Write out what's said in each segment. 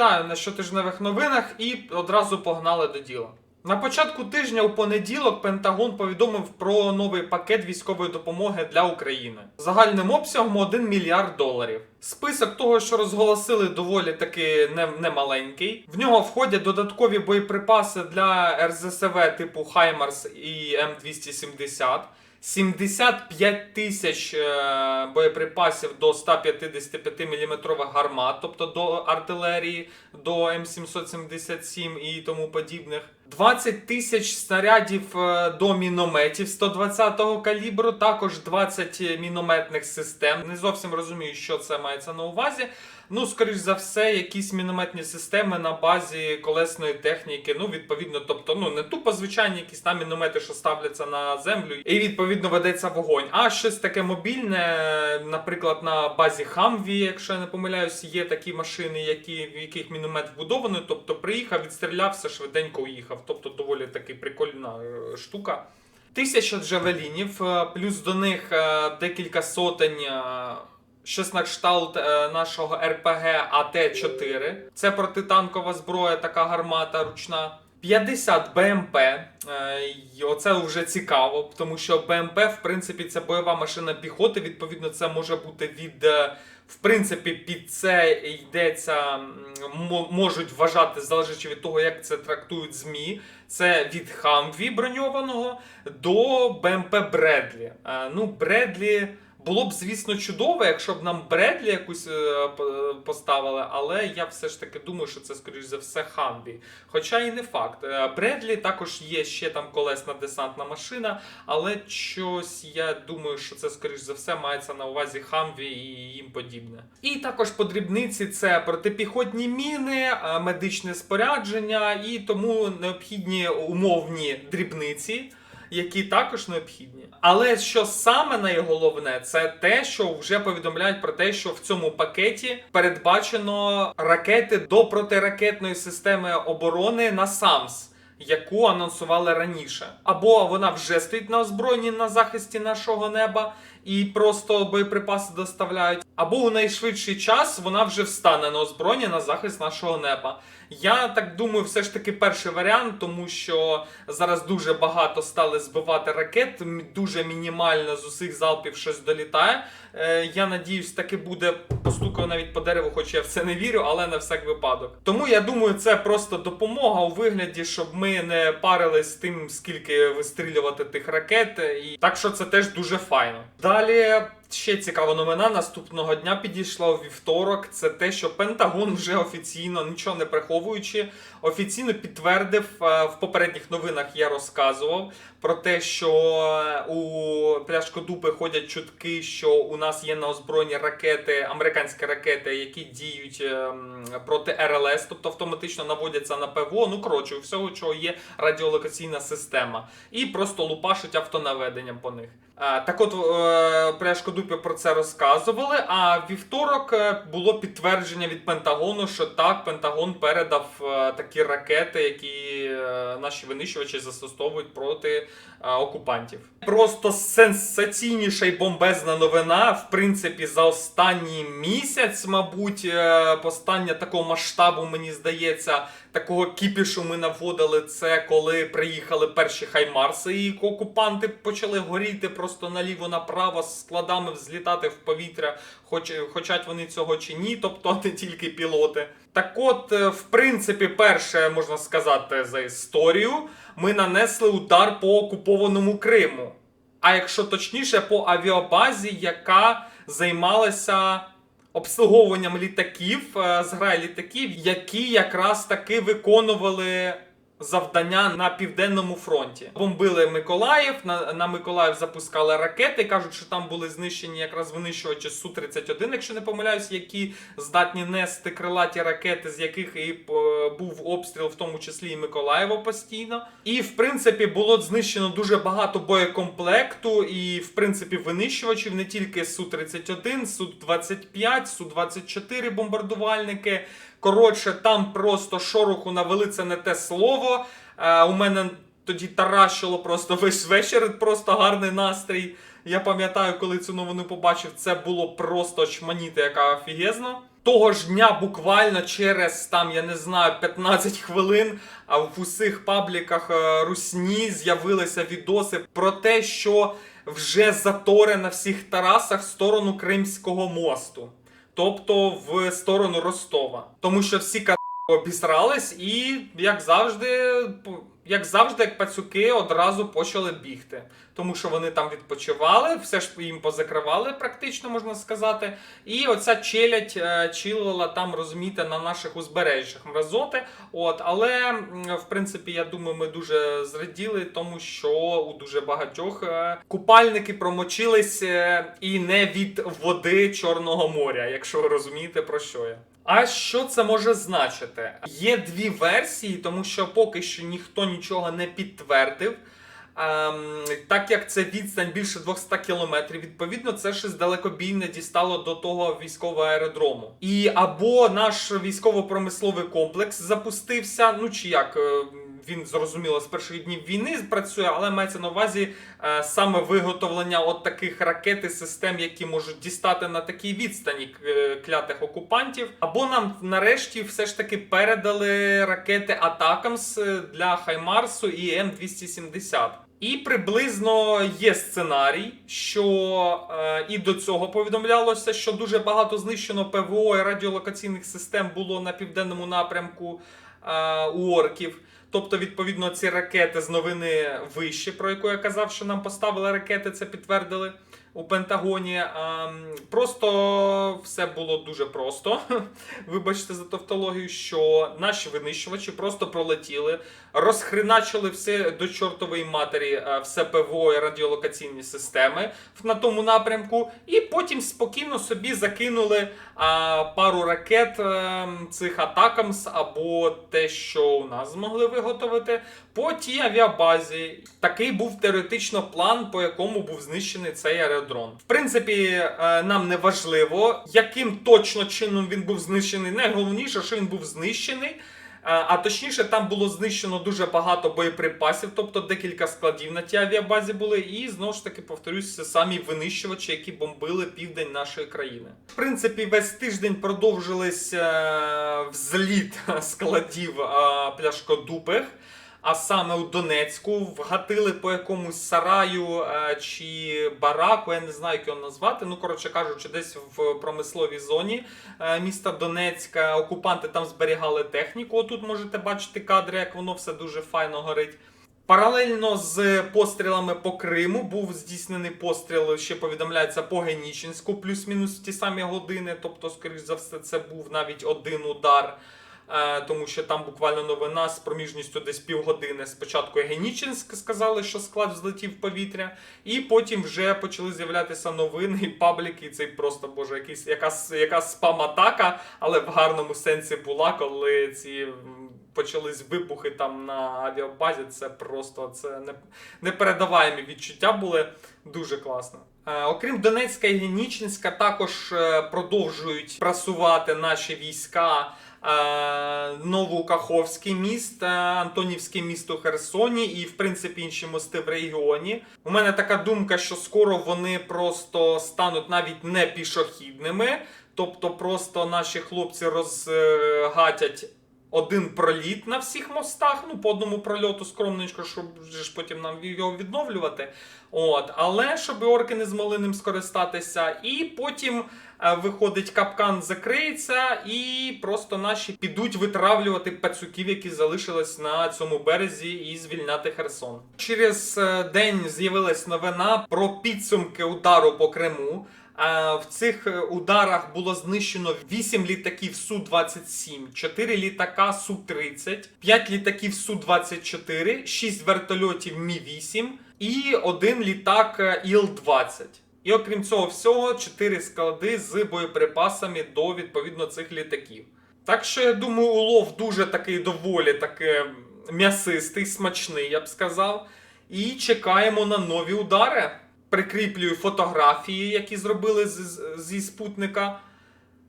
Вітаю на щотижневих новинах і одразу погнали до діла. На початку тижня у понеділок Пентагон повідомив про новий пакет військової допомоги для України загальним обсягом 1 мільярд доларів. Список того, що розголосили, доволі таки не, немаленький. В нього входять додаткові боєприпаси для РЗСВ типу Хаймарс і М270. 75 тисяч е, боєприпасів до 155 мм гармат, тобто до артилерії, до М777 і тому подібних. 20 тисяч снарядів е, до мінометів 120-го калібру, також 20 мінометних систем. Не зовсім розумію, що це мається на увазі. Ну, скоріш за все, якісь мінометні системи на базі колесної техніки. Ну, відповідно, тобто, ну не тупо звичайні якісь там міномети, що ставляться на землю, і відповідно ведеться вогонь. А щось таке мобільне, наприклад, на базі Хамві, якщо я не помиляюсь, є такі машини, які, в яких міномет вбудований. Тобто приїхав, відстрілявся, швиденько уїхав. Тобто, доволі таки прикольна е, штука. Тисяча джавелінів, е, плюс до них е, декілька сотень. Щось на кшталт е, нашого РПГ АТ-4. Це протитанкова зброя, така гармата ручна. 50 БМП. І оце вже цікаво, тому що БМП, в принципі, це бойова машина піхоти. Відповідно, це може бути від. е, В принципі, під це йдеться, можуть вважати, залежачи від того, як це трактують ЗМІ. Це від Хамві броньованого до БМП Бредлі. Е, Ну, Бредлі. Було б, звісно, чудово, якщо б нам Бредлі якусь е, поставили, але я все ж таки думаю, що це, скоріш за все, Хамві. Хоча і не факт. Е, Бредлі також є ще там колесна десантна машина, але щось я думаю, що це, скоріш за все, мається на увазі Хамві і їм подібне. І також по дрібниці це протипіхотні міни, е, медичне спорядження і тому необхідні умовні дрібниці які також необхідні. Але що саме найголовне, це те, що вже повідомляють про те, що в цьому пакеті передбачено ракети до протиракетної системи оборони на САМС. Яку анонсували раніше, або вона вже стоїть на озброєнні на захисті нашого неба і просто боєприпаси доставляють, або у найшвидший час вона вже встане на озброєння на захист нашого неба. Я так думаю, все ж таки перший варіант, тому що зараз дуже багато стали збивати ракет, дуже мінімально з усіх залпів щось долітає. Е, я надіюсь, таки буде постукав навіть по дереву, хоч я в це не вірю, але на всяк випадок. Тому я думаю, це просто допомога у вигляді, щоб ми не парились з тим, скільки вистрілювати тих ракет. І так що це теж дуже файно. Далі. Ще цікава новина наступного дня підійшла у вівторок. Це те, що Пентагон вже офіційно, нічого не приховуючи, офіційно підтвердив е, в попередніх новинах. Я розказував про те, що е, у пляшкодупи ходять чутки, що у нас є на озброєнні ракети, американські ракети, які діють ем, проти РЛС, тобто автоматично наводяться на ПВО. Ну коротше, у всього, чого є радіолокаційна система, і просто лупашить автонаведенням по них. Е, Так от е, пляшкодупи про це розказували. А вівторок е, було підтвердження від Пентагону, що так, Пентагон передав е, такі ракети, які е, наші винищувачі застосовують проти окупантів. Просто сенсаційніша й бомбезна новина. В принципі, за останній місяць, мабуть, постання такого масштабу, мені здається, такого кіпішу ми наводили це, коли приїхали перші хаймарси, і окупанти почали горіти просто наліво-направо з складами взлітати в повітря, хоч хочуть вони цього чи ні, тобто не тільки пілоти. Так от, е, в принципі, перше можна сказати за історію, ми нанесли удар по окупованому Криму. А якщо точніше, по авіабазі, яка займалася обслуговуванням літаків, е, зграй літаків, які якраз таки виконували завдання на південному фронті. Бомбили Миколаїв, на, на Миколаїв запускали ракети. Кажуть, що там були знищені якраз винищувачі Су-31, якщо не помиляюсь, які здатні нести крилаті ракети, з яких і е, був обстріл, в тому числі і Миколаєва постійно. І в принципі було знищено дуже багато боєкомплекту, і в принципі винищувачів не тільки Су-31, Су-25, Су-24 бомбардувальники. Коротше, там просто шороху навели це не те слово. Е, у мене тоді таращило просто весь вечір, просто гарний настрій. Я пам'ятаю, коли цю новину побачив, це було просто чманіти, яка офігезно. Того ж дня, буквально через там, я не знаю, 15 хвилин, а в усіх пабліках е, Русні з'явилися відоси про те, що вже затори на всіх тарасах в сторону Кримського мосту, тобто в сторону Ростова. Тому що всі ка обісрались і, як завжди, як завжди, як пацюки одразу почали бігти. Тому що вони там відпочивали, все ж їм позакривали, практично можна сказати. І оця челядь е, чилила там, розумієте, на наших узбережжях мразоти. От, але в принципі, я думаю, ми дуже зраділи, тому що у дуже багатьох е, купальники промочились е, і не від води Чорного моря, якщо ви розумієте про що я. А що це може значити? Є дві версії, тому що поки що ніхто нічого не підтвердив. Ем, так як це відстань більше 200 кілометрів, відповідно, це щось далекобійне дістало до того військового аеродрому. І або наш військово-промисловий комплекс запустився, ну чи як. Він зрозуміло з перших днів війни працює, але мається на увазі е, саме виготовлення от таких ракет і систем, які можуть дістати на такій відстані е, клятих окупантів. Або нам нарешті все ж таки передали ракети Атакамс для Хаймарсу і М270. І приблизно є сценарій, що е, і до цього повідомлялося, що дуже багато знищено ПВО і радіолокаційних систем було на південному напрямку е, у орків. Тобто, відповідно, ці ракети з новини вище, про яку я казав, що нам поставили ракети, це підтвердили у Пентагоні. Просто все було дуже просто. Вибачте за тавтологію, що наші винищувачі просто пролетіли, розхреначили все до чортової матері, е, все ПВО і радіолокаційні системи на тому напрямку, і потім спокійно собі закинули пару ракет е, цих атакамс або те, що у нас змогли виготовити, по тій авіабазі. Такий був теоретично план, по якому був знищений цей аеродрон. В принципі, е, нам не важливо, яким точно чином він був знищений. Найголовніше, що він був знищений. Е, А точніше, там було знищено дуже багато боєприпасів, тобто декілька складів на тій авіабазі були, і знову ж таки повторюсь, самі винищувачі, які бомбили південь нашої країни. В принципі, весь тиждень продовжились е, взліт складів е, пляшкодупих. А саме у Донецьку вгатили по якомусь сараю е, чи бараку, я не знаю, як його назвати. Ну, коротше кажучи, десь в промисловій зоні е, міста Донецька. Окупанти там зберігали техніку. Отут можете бачити кадри, як воно все дуже файно горить. Паралельно з пострілами по Криму був здійснений постріл, ще повідомляється по Генічинську, плюс-мінус в ті самі години. Тобто, скоріш за все, це був навіть один удар. Е, тому що там буквально новина з проміжністю десь півгодини. Спочатку Генічинськ сказали, що склад взлетів повітря, і потім вже почали з'являтися новини пабліки. І Це просто боже, якийсь якась, якась спам-атака, але в гарному сенсі була, коли ці почались вибухи там на авіабазі. Це просто це не, непередаваємі відчуття були дуже класно. Е, Окрім Донецька і Генічинська, також е, продовжують прасувати наші війська. Е, Новокаховський міст, Антонівське місто Херсоні і, в принципі, інші мости в регіоні. У мене така думка, що скоро вони просто стануть навіть не пішохідними, тобто просто наші хлопці розгатять один проліт на всіх мостах, ну по одному прольоту скромненько, щоб ж потім нам його відновлювати. От, але щоб орки не змогли ним скористатися, і потім е, виходить капкан, закриється, і просто наші підуть витравлювати пацюків, які залишились на цьому березі, і звільняти Херсон. Через е, день з'явилась новина про підсумки удару по Криму. В цих е, ударах було знищено 8 літаків Су-27, 4 літака Су-30, 5 літаків Су-24, 6 вертольотів Мі-8 і один літак е, Іл-20. І окрім цього всього, 4 склади з боєприпасами до відповідно цих літаків. Так що я думаю, улов дуже такий доволі таки м'ясистий, смачний, я б сказав. І чекаємо на нові удари. Прикріплюю фотографії, які зробили зі спутника.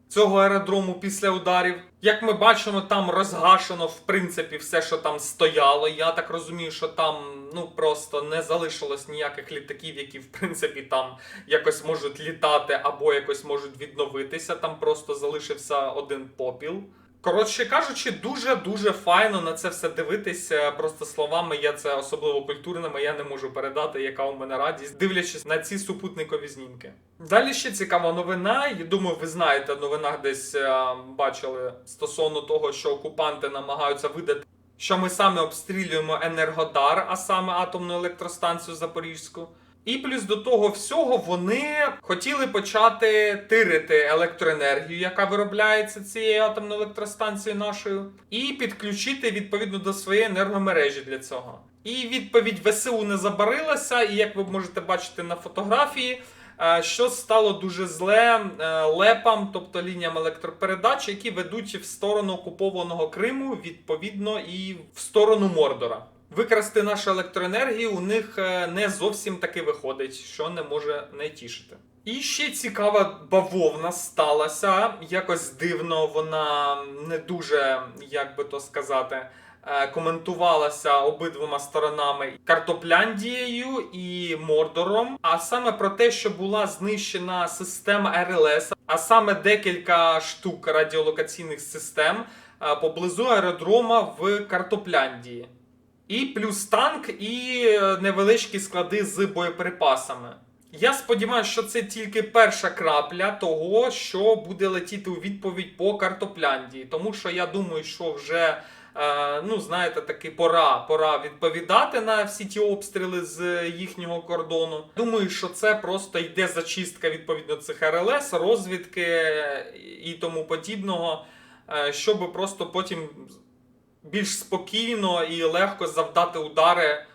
цього аеродрому після ударів. Як ми бачимо, там розгашено в принципі все, що там стояло. Я так розумію, що там ну просто не залишилось ніяких літаків, які в принципі там якось можуть літати або якось можуть відновитися. Там просто залишився один попіл. Коротше кажучи, дуже дуже файно на це все дивитися. Просто словами, я це особливо культурними, я не можу передати, яка у мене радість, дивлячись на ці супутникові знімки. Далі ще цікава новина. Я думаю, ви знаєте, в новинах десь е, бачили стосовно того, що окупанти намагаються видати. Що ми саме обстрілюємо Енергодар, а саме атомну електростанцію Запорізьку. І плюс до того всього вони хотіли почати тирити електроенергію, яка виробляється цією атомною електростанцією нашою, і підключити відповідно до своєї енергомережі для цього. І відповідь ВСУ не забарилася, і як ви можете бачити на фотографії, е, що стало дуже зле е, лепам, тобто лініям електропередач, які ведуть в сторону окупованого Криму, відповідно, і в сторону Мордора. Викрасти нашу електроенергію у них е, не зовсім таки виходить, що не може не тішити. І ще цікава бавовна сталася. Якось дивно, вона не дуже, як би то сказати, е, коментувалася обидвома сторонами Картопляндією і Мордором. А саме про те, що була знищена система РЛС, а саме декілька штук радіолокаційних систем е, поблизу аеродрома в Картопляндії. І плюс танк, і е, невеличкі склади з боєприпасами. Я сподіваюся, що це тільки перша крапля того, що буде летіти у відповідь по картопляндії. Тому що я думаю, що вже, е, ну знаєте, таки пора, пора відповідати на всі ті обстріли з їхнього кордону. Думаю, що це просто йде зачистка відповідно цих РЛС, розвідки і тому подібного, е, щоб просто потім більш спокійно і легко завдати удари,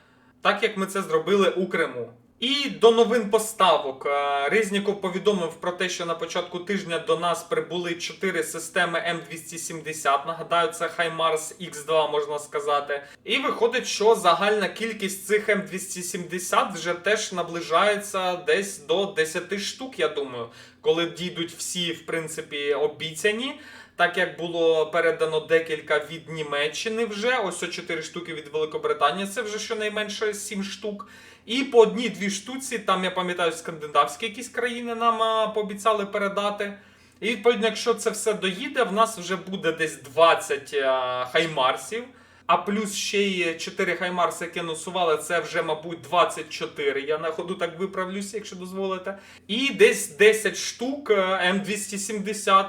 так як ми це зробили у Криму. І до новин поставок Е, Резніков повідомив про те, що на початку тижня до нас прибули 4 системи М270. Нагадаю, це Хаймарс X2, можна сказати. І виходить, що загальна кількість цих М270 вже теж наближається десь до 10 штук, я думаю, коли дійдуть всі, в принципі, обіцяні. Так як було передано декілька від Німеччини вже, ось о 4 штуки від Великобританії, це вже щонайменше 7 штук. І по одній-дві штуці, там я пам'ятаю, скандинавські якісь країни нам пообіцяли передати. І відповідно, якщо це все доїде, в нас вже буде десь 20 а, хаймарсів. А плюс ще й 4 хаймарси, які анонсували, це вже, мабуть, 24. Я на ходу так виправлюся, якщо дозволите. І десь 10 штук е, М270.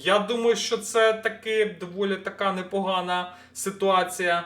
Я думаю, що це таки доволі така непогана ситуація.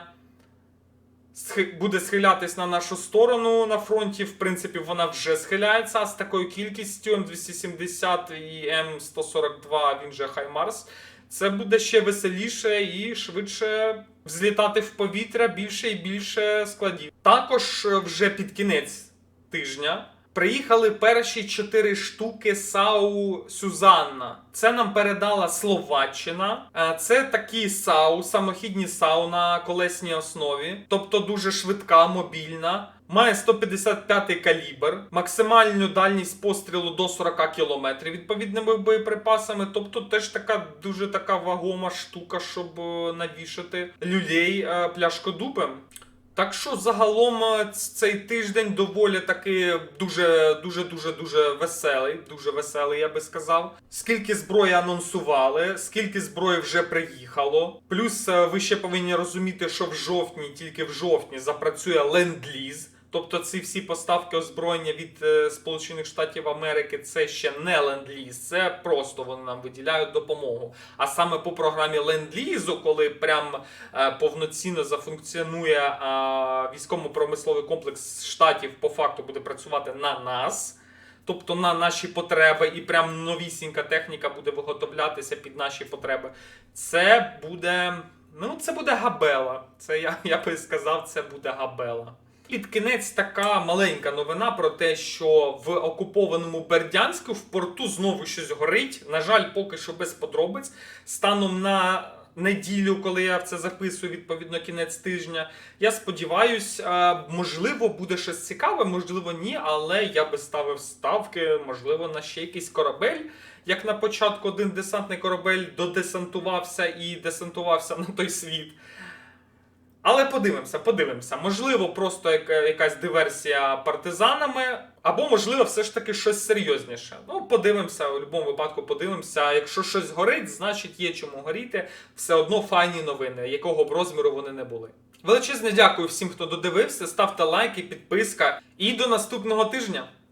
Буде схилятись на нашу сторону на фронті. В принципі, вона вже схиляється з такою кількістю М270 і М142, він же Хаймарс. Це буде ще веселіше і швидше взлітати в повітря більше і більше складів. Також е, вже під кінець тижня приїхали перші чотири штуки САУ Сюзанна. Це нам передала Словаччина. Е, Це такі САУ, самохідні САУ на колесній основі, тобто дуже швидка, мобільна. Має 155 калібр, максимальну дальність пострілу до 40 км відповідними боєприпасами. Тобто теж така дуже така вагома штука, щоб е, навішати люлей е, пляшкодупем. Так що загалом е, цей тиждень доволі таки дуже дуже дуже дуже веселий. Дуже веселий, я би сказав. Скільки зброї анонсували, скільки зброї вже приїхало. Плюс е, ви ще повинні розуміти, що в жовтні, тільки в жовтні, запрацює ленд-ліз. Тобто ці всі поставки озброєння від е, Сполучених Штатів Америки це ще не ленд-ліз, це просто вони нам виділяють допомогу. А саме по програмі ленд-лізу, коли прям е, повноцінно зафункціонує е, військово-промисловий комплекс штатів, по факту буде працювати на нас. Тобто на наші потреби, і прям новісінька техніка буде виготовлятися під наші потреби. Це буде. Ну, це буде габела. Це я, я би сказав, це буде габела. Під кінець така маленька новина про те, що в окупованому Бердянську в порту знову щось горить. На жаль, поки що без подробиць. Станом на неділю, коли я це записую, відповідно кінець тижня. Я сподіваюсь, е, можливо, буде щось цікаве, можливо, ні, але я би ставив ставки, можливо, на ще якийсь корабель. як на початку один десантний корабель додесантувався і десантувався на той світ. Але подивимося, подивимося. Можливо, просто яка- якась диверсія партизанами, або, можливо, все ж таки щось серйозніше. Ну, подивимося, у будь-якому випадку подивимося. Якщо щось горить, значить є чому горіти. Все одно файні новини, якого б розміру вони не були. Величезне дякую всім, хто додивився. Ставте лайки, підписка. І до наступного тижня.